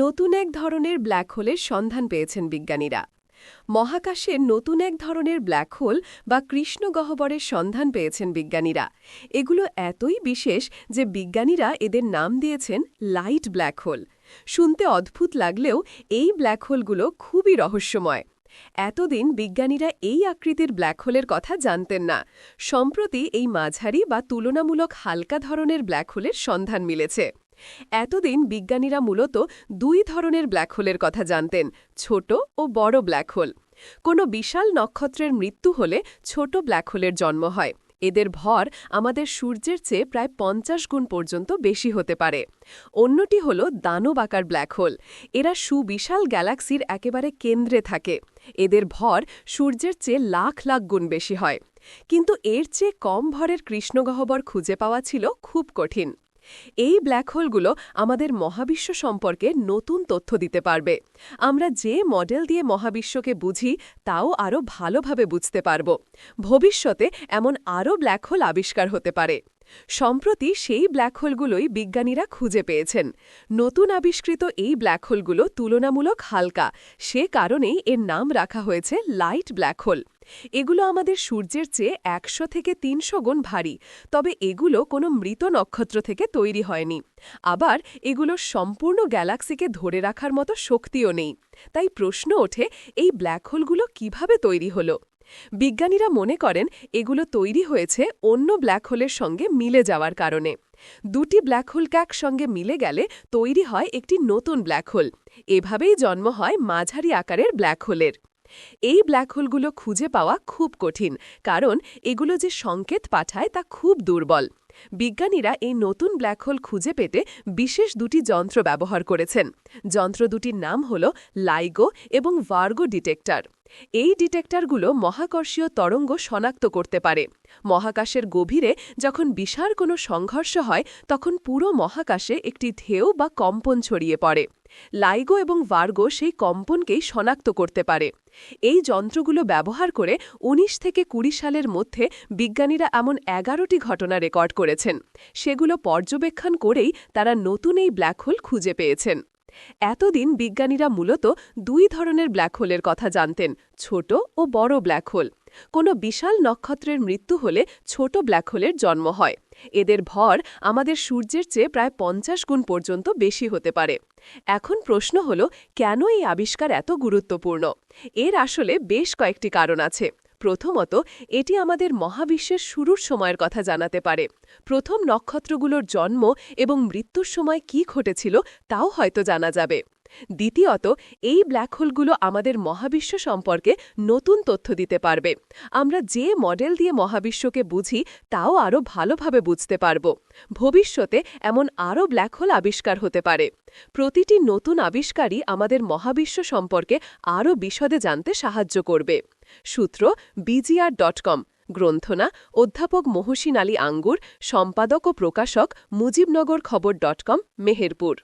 নতুন এক ধরনের ব্ল্যাক হোলের সন্ধান পেয়েছেন বিজ্ঞানীরা। মহাকাশে নতুন এক ধরনের ব্ল্যাক হোল বা কৃষ্ণগহ্বরের সন্ধান পেয়েছেন বিজ্ঞানীরা। এগুলো এতই বিশেষ যে বিজ্ঞানীরা এদের নাম দিয়েছেন লাইট ব্ল্যাক হোল। শুনতে অদ্ভুত লাগলেও এই ব্ল্যাক হোলগুলো খুবই রহস্যময়। এতদিন বিজ্ঞানীরা এই আকৃতির ব্ল্যাক হোলের কথা জানতেন না। সম্প্রতি এই মাঝারি বা তুলনামূলক হালকা ধরনের ব্ল্যাক হোলের সন্ধান মিলেছে। এতদিন বিজ্ঞানীরা মূলত দুই ধরনের ব্ল্যাক হোলের কথা জানতেন, ছোট ও বড় ব্ল্যাক হোল। কোনো বিশাল নক্ষত্রের মৃত্যু হলে ছোট ব্ল্যাক হোলের জন্ম হয়। এদের ভর আমাদের সূর্যের চেয়ে প্রায় পঞ্চাশ গুণ পর্যন্ত বেশি হতে পারে। অন্যটি হল দানব আকার ব্ল্যাক হোল। এরা সুবিশাল গ্যালাক্সির একেবারে কেন্দ্রে থাকে। এদের ভর সূর্যের চেয়ে লাখ লাখ গুণ বেশি হয়। কিন্তু এর চেয়ে কম ভরের কৃষ্ণগহ্বর খুঁজে পাওয়া ছিল খুব কঠিন। এই ব্ল্যাক হোলগুলো আমাদের মহাবিশ্ব সম্পর্কে নতুন তথ্য দিতে পারবে। আমরা যে মডেল দিয়ে মহাবিশ্বকে বুঝি, তাও আরও ভালোভাবে বুঝতে পারব। ভবিষ্যতে এমন আরও ব্ল্যাক হোল আবিষ্কার হতে পারে। সম্প্রতি সেই ব্ল্যাক হোলগুলোই বিজ্ঞানীরা খুঁজে পেয়েছেন। নতুন আবিষ্কৃত এই ব্ল্যাক হোলগুলো তুলনামূলক হালকা, সে কারণেই এর নাম রাখা হয়েছে লাইট ব্ল্যাক হোল এগুলো আমাদের সূর্যের চেয়ে একশো থেকে তিনশো গুণ ভারী, তবে এগুলো কোনো মৃত নক্ষত্র থেকে তৈরি হয়নি। আবার এগুলো সম্পূর্ণ গ্যালাক্সিকে ধরে রাখার মতো শক্তিও নেই। তাই প্রশ্ন ওঠে, এই ব্ল্যাক হোলগুলো কীভাবে তৈরি হলো? বিজ্ঞানীরা মনে করেন এগুলো তৈরি হয়েছে অন্য ব্ল্যাক হোলের সঙ্গে মিলে যাওয়ার কারণে। দুটি ব্ল্যাক হোল ক্যাক সঙ্গে মিলে গেলে তৈরি হয় একটি নতুন ব্ল্যাক হোল। এভাবেই জন্ম হয় মাঝারি আকারের ব্ল্যাক হোলের। এই ব্ল্যাক হোলগুলো খুঁজে পাওয়া খুব কঠিন, কারণ এগুলো যে সংকেত পাঠায় তা খুব দুর্বল। বিজ্ঞানীরা এই নতুন ব্ল্যাক হোল খুঁজে পেতে বিশেষ দুটি যন্ত্র ব্যবহার করেছেন। যন্ত্র দুটির নাম হল লাইগো এবং ভার্গো ডিটেক্টর। এই ডিটেক্টরগুলো মহাকর্ষীয় তরঙ্গ শনাক্ত করতে পারে। মহাকাশের গভীরে যখন বিশাল কোনো সংঘর্ষ হয়, তখন পুরো মহাকাশে একটি ধেউ বা কম্পন ছড়িয়ে পড়ে। লাইগো এবং ভার্গো সেই কম্পনকেই শনাক্ত করতে পারে। এই যন্ত্রগুলো ব্যবহার করে ১৯ থেকে কুড়ি সালের মধ্যে বিজ্ঞানীরা এমন এগারোটি ঘটনা রেকর্ড করেছেন। সেগুলো পর্যবেক্ষণ করেই তারা নতুন এই ব্ল্যাক হোল খুঁজে পেয়েছেন। এতদিন বিজ্ঞানীরা মূলত দুই ধরনের ব্ল্যাক হোলের কথা জানতেন, ছোট ও বড় ব্ল্যাক হোল কোনো বিশাল নক্ষত্রের মৃত্যু হলে ছোট ব্ল্যাক হোলের জন্ম হয়। এদের ভর আমাদের সূর্যের চেয়ে প্রায় পঞ্চাশ গুণ পর্যন্ত বেশি হতে পারে। এখন প্রশ্ন হল, কেন এই আবিষ্কার এত গুরুত্বপূর্ণ? এর আসলে বেশ কয়েকটি কারণ আছে। প্রথমত, এটি আমাদের মহাবিশ্বের শুরুর সময়ের কথা জানাতে পারে। প্রথম নক্ষত্রগুলোর জন্ম এবং মৃত্যুর সময় কি ঘটেছিল, তাও হয়তো জানা যাবে। দ্বিতীয়ত, এই ব্ল্যাক হোলগুলো আমাদের মহাবিশ্ব সম্পর্কে নতুন তথ্য দিতে পারবে। আমরা যে মডেল দিয়ে মহাবিশ্বকে বুঝি, তাও আরও ভালোভাবে বুঝতে পারব। ভবিষ্যতে এমন আরও ব্ল্যাক হোল আবিষ্কার হতে পারে। প্রতিটি নতুন আবিষ্কারই আমাদের মহাবিশ্ব সম্পর্কে আরও বিশদে জানতে সাহায্য করবে। সূত্র বিজিআর ডট কম গ্রন্থনা, অধ্যাপক মহসিন আলী আঙ্গুর, সম্পাদক ও প্রকাশক মুজিবনগর খবর ডট কম মেহেরপুর।